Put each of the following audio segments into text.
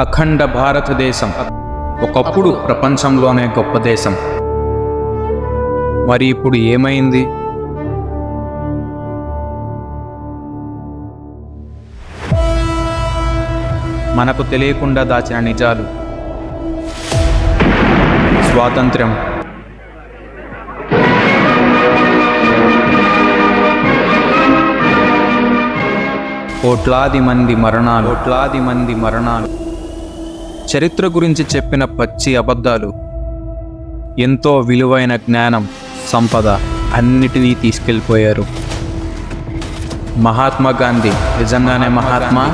అఖండ భారతదేశం. ఒకప్పుడు ప్రపంచంలోనే గొప్ప దేశం. మరి ఇప్పుడు ఏమైంది? మనకు తెలియకుండా దాచిన నిజాలు. స్వాతంత్ర్యం. కోట్లాది మంది మరణాలు. కోట్లాది మంది మరణాలు. చరిత్ర గురించి చెప్పిన పచ్చి అబద్ధాలు. ఎంతో విలువైన జ్ఞానం సంపద అన్నిటినీ తీసుకెళ్ళిపోయారు. మహాత్మా గాంధీ నిజంగానే మహాత్మా?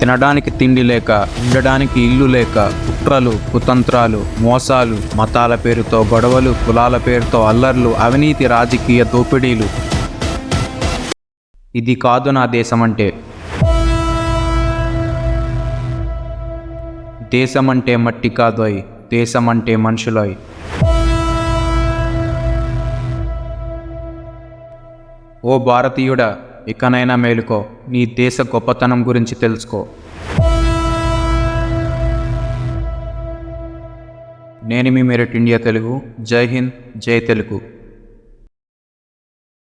తినడానికి తిండి లేక ఉండడానికి ఇల్లు లేక కుట్రలు కుతంత్రాలు మోసాలు మతాల పేరుతో గొడవలు కులాల పేరుతో అల్లర్లు అవినీతి రాజకీయ దోపిడీలు. ఇది కాదు నా దేశం అంటే దేశం అంటే మట్టి కాదోయ్ దేశం అంటే మనుషులోయ్. ఓ భారతీయుడా ఇకనైనా మేలుకో నీ దేశ గొప్పతనం గురించి తెలుసుకో. నేను మీ మెరిట్ ఇండియా తెలుగు జై హింద్ జై తెలుగు.